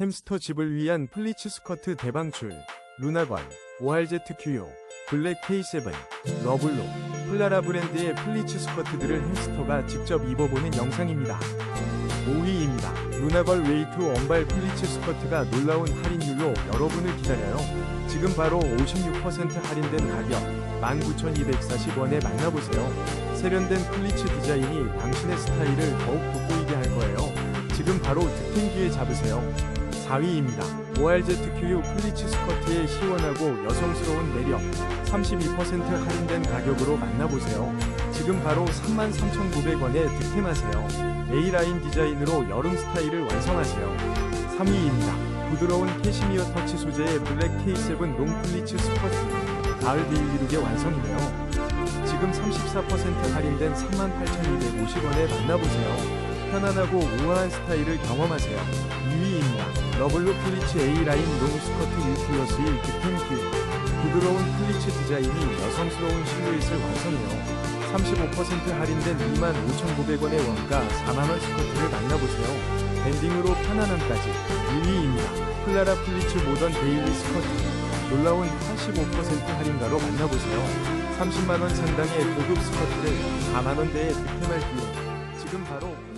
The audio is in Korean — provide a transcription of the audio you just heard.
햄스터 집을 위한 플리츠 스커트 대방출 루나건 ORZQ요 블랙 K7 러블로 플라라 브랜드의 플리츠 스커트들을 햄스터가 직접 입어보는 영상입니다. 5위입니다. 루나걸 웨이트 원발 플리츠 스커트가 놀라운 할인율로 여러분을 기다려요. 지금 바로 56% 할인된 가격 19,240원에 만나보세요. 세련된 플리츠 디자인이 당신의 스타일을 더욱 돋보이게 할 거예요. 지금 바로 기회 잡으세요. 4위입니다. ORZQU 플리츠 스커트의 시원하고 여성스러운 매력 32% 할인된 가격으로 만나보세요. 지금 바로 33,900원에 득템하세요. A라인 디자인으로 여름 스타일을 완성하세요. 3위입니다. 부드러운 캐시미어 터치 소재의 블랙 K7 롱 플리츠 스커트 가을 데일리룩의 완성이네요. 지금 34% 할인된 38,250원에 만나보세요. 편안하고 우아한 스타일을 경험하세요. 2위입니다. 러블로 플리츠 A라인 롱 스커트 1플러스1 득템 기회. 부드러운 플리츠 디자인이 여성스러운 실루엣을 완성해요. 35% 할인된 25,900원의 원가 4만원 스커트를 만나보세요. 밴딩으로 편안함까지 1위입니다. 플라라 플리츠 모던 데일리 스커트. 놀라운 85% 할인가로 만나보세요. 30만원 상당의 고급 스커트를 4만원대에 득템할 기회. 지금 바로